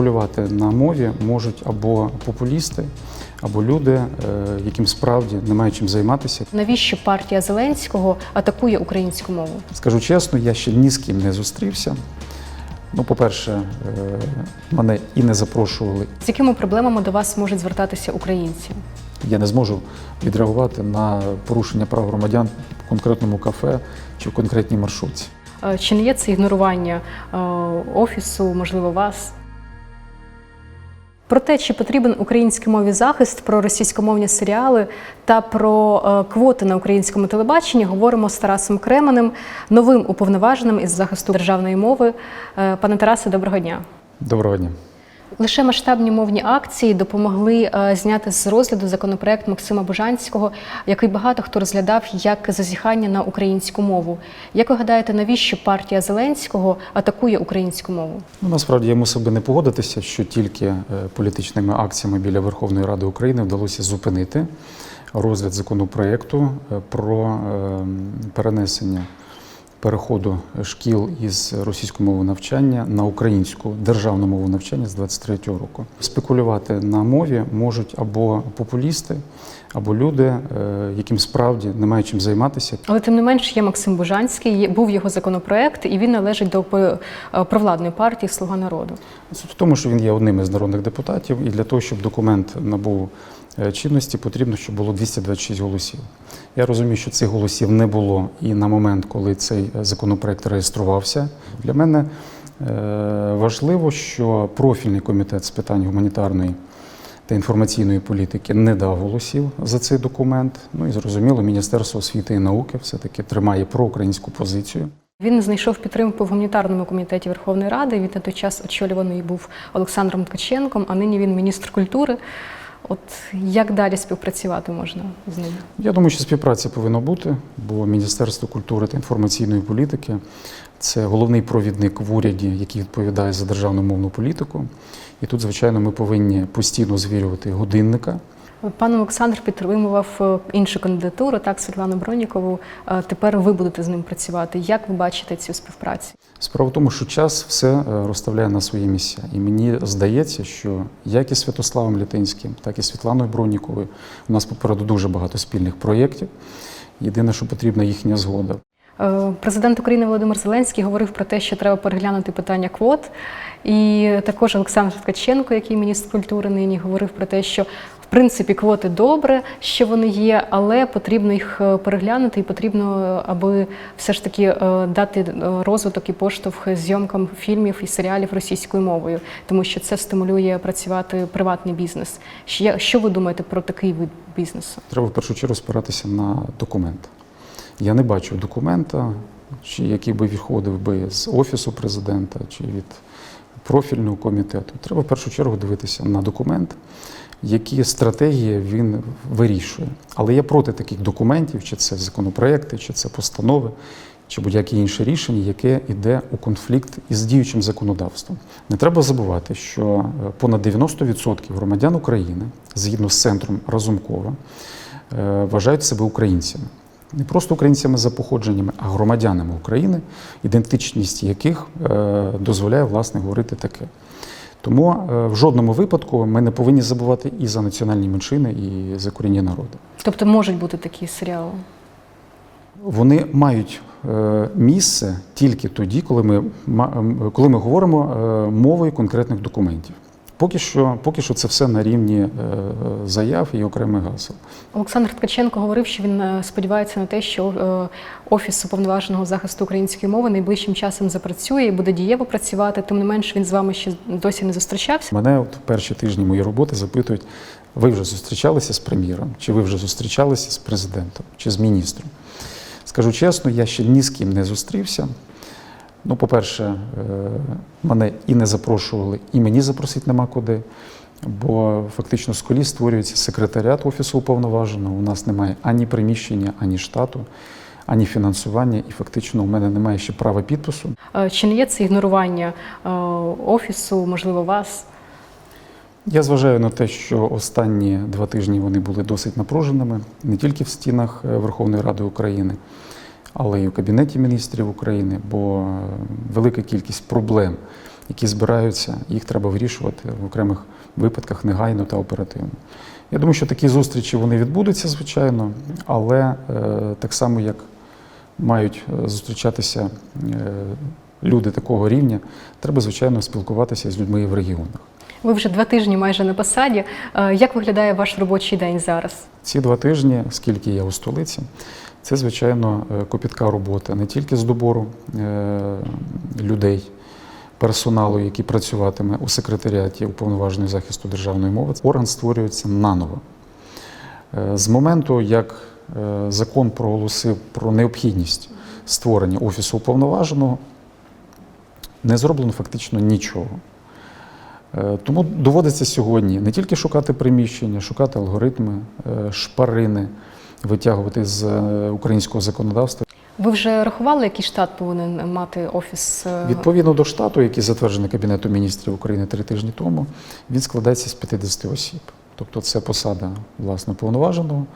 Спекулювати на мові можуть або популісти, або люди, е, яким справді немає чим займатися. Навіщо партія Зеленського атакує українську мову? Скажу чесно, я ще ні з ким не зустрівся. Ну, по-перше, е, мене і не запрошували. З якими проблемами до вас можуть звертатися українці? Я не зможу відреагувати на порушення прав громадян в конкретному кафе чи в конкретній маршрутці. Е, Чи не є це ігнорування офісу, можливо, вас? Про те, чи потрібен українській мові захист, про російськомовні серіали та про е, квоти на українському телебаченні говоримо з Тарасом Кременем, новим уповноваженим із захисту державної мови. Е, Пане Тарасе, доброго дня. Доброго дня. Лише масштабні мовні акції допомогли е, зняти з розгляду законопроект Максима Бужанського, який багато хто розглядав як зазіхання на українську мову. Як ви гадаєте, навіщо партія Зеленського атакує українську мову? Ну, насправді я мусив би не погодитися, що тільки е, політичними акціями біля Верховної Ради України вдалося зупинити розгляд законопроекту е, про перенесення переходу шкіл із російської мови навчання на українську державну мову навчання з 23-го року. Спекулювати на мові можуть або популісти, або люди, е, яким справді немає чим займатися. Але тим не менш є Максим Бужанський, був його законопроект, і він належить до е, провладної партії Слуга народу. Суть в тому, що він є одним із народних депутатів, і для того, щоб документ набув чинності, потрібно, щоб було 226 голосів. Я розумію, що цих голосів не було і на момент, коли цей е, законопроект реєструвався. Для мене е, важливо, що профільний комітет з питань гуманітарної та інформаційної політики не дав голосів за цей документ. Ну і зрозуміло, Міністерство освіти і науки все-таки тримає проукраїнську позицію. Він знайшов підтримку в гуманітарному комітеті Верховної Ради. Він на той час очолюваний був Олександром Ткаченком, а нині він міністр культури. От як далі співпрацювати можна з ним? Я думаю, що співпраця повинна бути, бо Міністерство культури та інформаційної політики це головний провідник в уряді, який відповідає за державну мовну політику. І тут, звичайно, ми повинні постійно звірювати годинника. Пан Олександр підтримував е, іншу кандидатуру, так Світлану Бронікову. Е, Тепер ви будете з ним працювати. Як ви бачите цю співпрацю? Справа в тому, що час все е, розставляє на свої місця. І мені здається, що як і Святославом Літинським, так і Світланою Броніковою у нас попереду дуже багато спільних проєктів. Єдине, що потрібна їхня згода. Е, Президент України Володимир Зеленський говорив про те, що треба переглянути питання квот. І також Олександр Ткаченко, який міністр культури нині, говорив про те, що в принципі квоти добре, що вони є, але потрібно їх е, переглянути, і потрібно, е, аби все ж таки дати розвиток і поштовх зйомкам фільмів і серіалів російською мовою, тому що це стимулює працювати приватний бізнес. Що ви думаєте про такий вид бізнесу? Треба в першу чергу спиратися на документ. Я не бачу документа, чи який би відходив би з офісу президента чи від профільного комітету. Треба в першу чергу дивитися на документ, які стратегії він вирішує. Але я проти таких документів, чи це законопроекти, чи це постанови, чи будь-які інші рішення, яке йде у конфлікт із діючим законодавством. Не треба забувати, що е, понад 90% громадян України, згідно з центром Разумкова, е, вважають себе українцями. Не просто українцями за походженнями, а громадянами України, ідентичність яких е, дозволяє власне говорити таке. Тому е, в жодному випадку ми не повинні забувати і за національні меншини, і за корінні народи. Тобто можуть бути такі серіали. Вони мають е, місце тільки тоді, коли ми, коли ми говоримо мовою конкретних документів. Поки що, поки що це все на рівні е, заяв і окремих гасел. Олександр Ткаченко говорив, що він е, сподівається на те, що е, офіс уповноваженого захисту української мови найближчим часом запрацює і буде дієво працювати. Тим не менш, він з вами ще досі не зустрічався. Мене от в перші тижні моєї роботи запитують: ви вже зустрічалися з прем'єром, чи ви вже зустрічалися з президентом, чи з міністром? Скажу чесно, я ще ні з ким не зустрівся. Ну, по-перше, е, мене і не запрошували, і мені запросити нема куди. Бо фактично з коліс створюється секретаріат офісу уповноваженого. У нас немає ані приміщення, ані штату, ані фінансування, і фактично у мене немає ще права підпису. Е, Чи не є це ігнорування е, офісу, можливо, вас? Я зважаю на те, що останні два тижні вони були досить напруженими не тільки в стінах Верховної Ради України, але й у Кабінеті міністрів України, бо велика кількість проблем, які збираються, їх треба вирішувати в окремих випадках негайно та оперативно. Я думаю, що такі зустрічі вони відбудуться, звичайно, але е, так само, як мають е, зустрічатися е, люди такого рівня, треба, звичайно, спілкуватися з людьми в регіонах. Ви вже два тижні майже на посаді. Як виглядає ваш робочий день зараз? Ці два тижні, скільки я у столиці, це, звичайно, е, копітка робота не тільки з добору е, людей, персоналу, який працюватиме у секретаріаті уповноваженої захисту державної мови. Орган створюється наново. Е, З моменту, як закон проголосив про необхідність створення офісу уповноваженого, не зроблено фактично нічого. Тому доводиться сьогодні не тільки шукати приміщення, шукати алгоритми, шпарини, витягувати з е, українського законодавства. Ви вже рахували, який штат повинен мати офіс? е, Відповідно до штату, який затверджений Кабінетом міністрів України три тижні тому, він складається з 50 осіб. Тобто це посада власне повноваженого,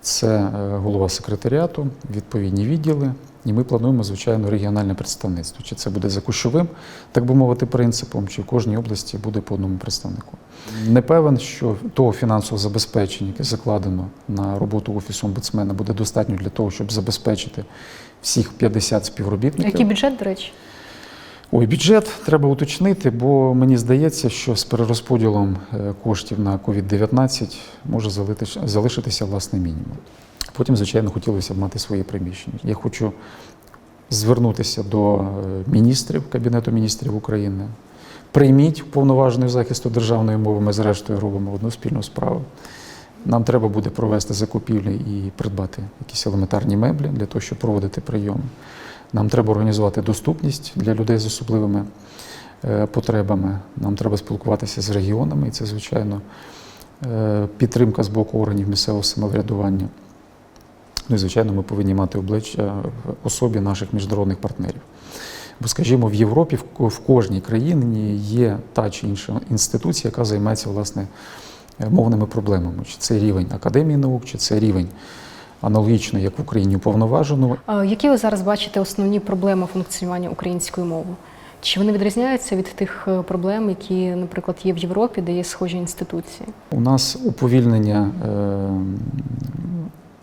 це е, голова секретаріату, відповідні відділи. І ми плануємо, звичайно, регіональне представництво. Чи це буде за кущовим, так би мовити, принципом, чи в кожній області буде по одному представнику. Не певен, що того фінансового забезпечення, яке закладено на роботу офісу омбудсмена, буде достатньо для того, щоб забезпечити всіх 50 співробітників. Який бюджет, до речі? Ой, бюджет треба уточнити, бо мені здається, що з перерозподілом е, коштів на COVID-19 може залишитися власне мінімум. Потім, звичайно, хотілося б мати своє приміщення. Я хочу звернутися до е, міністрів Кабінету міністрів України. Прийміть уповноважений захисту державної мови. Ми зрештою робимо одну спільну справу. Нам треба буде провести закупівлі і придбати якісь елементарні меблі для того, щоб проводити прийоми. Нам треба організувати доступність для людей з особливими е, потребами. Нам треба спілкуватися з регіонами, і це, звичайно, е, підтримка з боку органів місцевого самоврядування. Ну і, звичайно, ми повинні мати обличчя в особі наших міжнародних партнерів. Бо, скажімо, в Європі в кожній країні є та чи інша інституція, яка займається власне е, мовними проблемами. Чи це рівень академії наук, чи це рівень аналогічно, як в Україні уповноваженого. Які ви зараз бачите основні проблеми функціонування української мови? Чи вони відрізняються від тих е, проблем, які, наприклад, є в Європі, де є схожі інституції? У нас уповільнення е,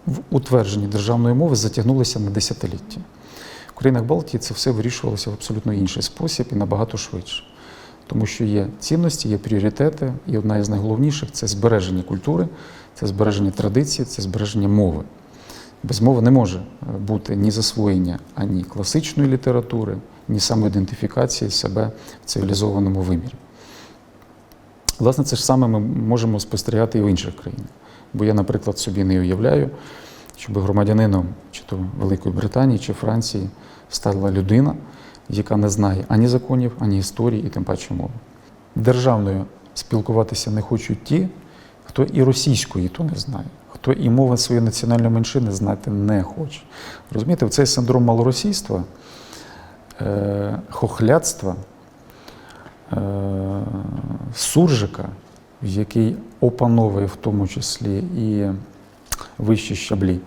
в утвердженні державної мови затягнулося на десятиліття. В країнах Балтії це все вирішувалося в абсолютно інший спосіб і набагато швидше. Тому що є цінності, є пріоритети, і одна із найголовніших це збереження культури, це збереження традиції, це збереження мови. Без мови не може е, бути ні засвоєння ані класичної літератури, ні самоідентифікації себе в цивілізованому вимірі. Власне, це ж саме ми можемо спостерігати і в інших країнах. Бо я, наприклад, собі не уявляю, щоб громадянином чи то Великої Британії чи Франції стала людина, яка не знає ані законів, ані історії, і тим паче мови. Державною спілкуватися не хочуть ті, хто і російської то не знає, хто і мови своєї національної меншини знати не хоче. Розумієте, цей синдром малоросійства, е, хохляцтва, е, суржика, який опановує в тому числі і вищі щаблі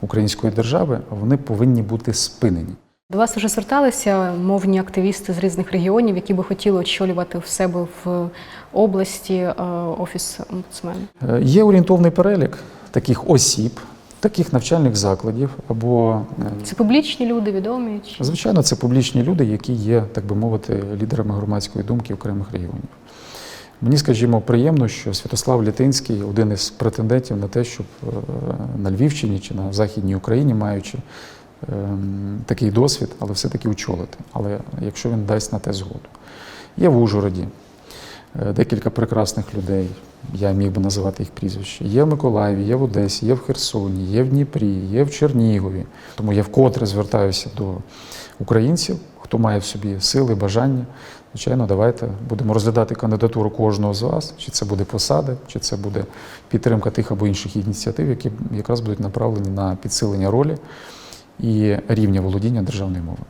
української держави, вони повинні бути спинені. До вас вже зверталися мовні активісти з різних регіонів, які би хотіли очолювати в себе в області е, офіс омбудсмена. Е, Є орієнтовний перелік таких осіб, таких навчальних закладів або е, Це публічні люди, відомі чи Звичайно, це публічні люди, які є, так би мовити, лідерами громадської думки окремих регіонів. Мені, скажімо, приємно, що Святослав Літинський один із претендентів на те, щоб е, на Львівщині чи на Західній Україні, маючи ем, такий досвід, але все-таки очолити. Але якщо він дасть на те згоду. Є в Ужгороді е, декілька прекрасних людей, я міг би називати їх прізвища. Є в Миколаєві, є в Одесі, є в Херсоні, є в Дніпрі, є в Чернігові. Тому я вкотре звертаюся до українців, хто має в собі сили, бажання. Звичайно, давайте будемо розглядати кандидатуру кожного з вас, чи це буде посада, чи це буде підтримка тих або інших ініціатив, які якраз будуть направлені на підсилення ролі і рівня володіння державною мовою.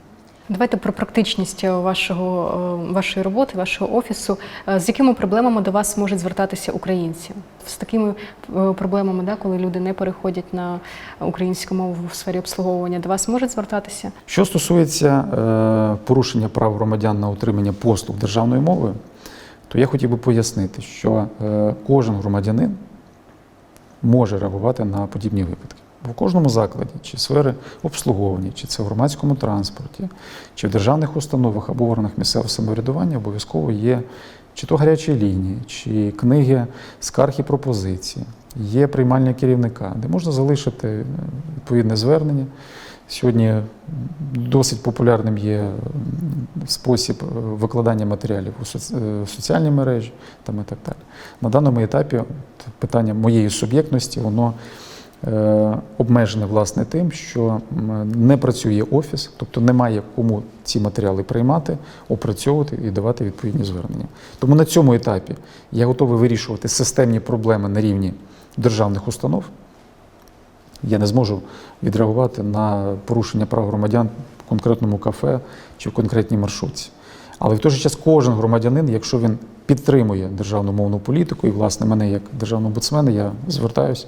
Давайте про практичність вашого, е, вашої роботи, вашого офісу. Е, З якими проблемами до вас можуть звертатися українці? З такими е, проблемами, да, коли люди не переходять на українську мову в сфері обслуговування, до вас можуть звертатися? Що стосується е, порушення прав громадян на отримання послуг державною мовою, то я хотів би пояснити, що е, кожен громадянин може реагувати на подібні випадки. В кожному закладі, чи сфери обслуговування, чи це в громадському транспорті, чи в державних установах або в органах місцевого самоврядування обов'язково є чи то гарячі лінії, чи книги скарг і пропозиції, є приймальня керівника, де можна залишити е, відповідне звернення. Сьогодні досить популярним є спосіб е, викладання матеріалів у е, соціальні мережі там і так далі. На даному етапі питання моєї суб'єктності, воно обмежене власне тим, що не працює офіс, тобто немає кому ці матеріали приймати, опрацьовувати і давати відповідні звернення. Тому на цьому етапі я готовий вирішувати системні проблеми на рівні державних установ. Я не зможу відреагувати на порушення прав громадян в конкретному кафе чи в конкретній маршрутці. Але в той же час кожен громадянин, якщо він підтримує державну мовну політику, і власне мене як державного омбудсмена, я звертаюсь,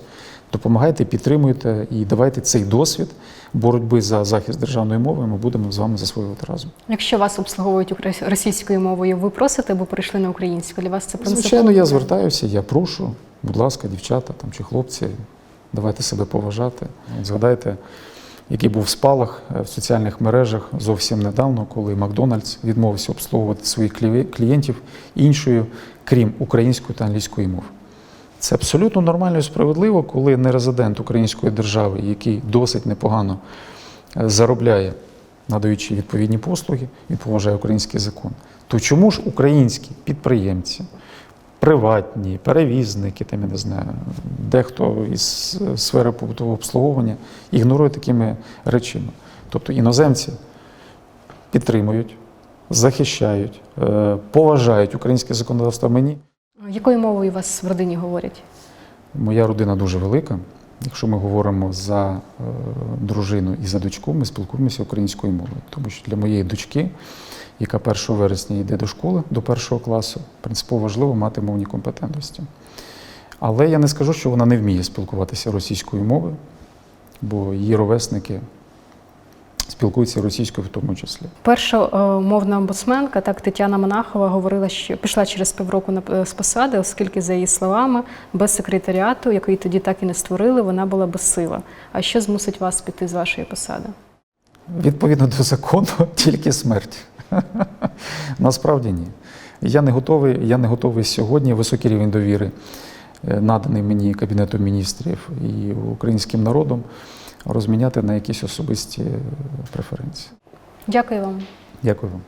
допомагайте, підтримуйте і давайте цей досвід боротьби за захист державної мови. Ми будемо з вами засвоювати разом. Якщо вас обслуговують російською мовою, ви просите, аби перейшли на українську. Для вас це принципово? Звичайно, я звертаюся, я прошу, будь ласка, дівчата там, чи хлопці, давайте себе поважати. Згадайте, який був спалах е, в соціальних мережах зовсім недавно, коли Макдональдс відмовився обслуговувати своїх клі- клієнтів іншою, крім української та англійської мов. Це абсолютно нормально і справедливо, коли нерезидент української держави, який досить непогано е, заробляє, надаючи відповідні послуги, він поважає український закон. То чому ж українські підприємці, приватні, перевізники, там, я не знаю, дехто із е, сфери побутового обслуговування ігнорує такими речами? Тобто іноземці підтримують, захищають, е, поважають українське законодавство мені. Якою мовою вас в родині говорять? Моя родина дуже велика. Якщо ми говоримо за е, дружину і за дочку, ми спілкуємося українською мовою. Тому що для моєї дочки, яка 1 вересня йде до школи до першого класу, принципово важливо мати мовні компетентності. Але я не скажу, що вона не вміє спілкуватися російською мовою, бо її ровесники спілкуються російською в тому числі. Перша е, мовна омбудсменка, так Тетяна Монахова, говорила, що пішла через півроку на е, з посади, оскільки, за її словами, без секретаріату, який тоді так і не створили, вона була безсила. А що змусить вас піти з вашої посади? Відповідно до закону, тільки смерть. Насправді ні. Я не готовий, я не готовий сьогодні. Високий рівень довіри, е, наданий мені Кабінетом міністрів і українським народом, розміняти на якісь особисті е, преференції. Дякую вам. Дякую вам.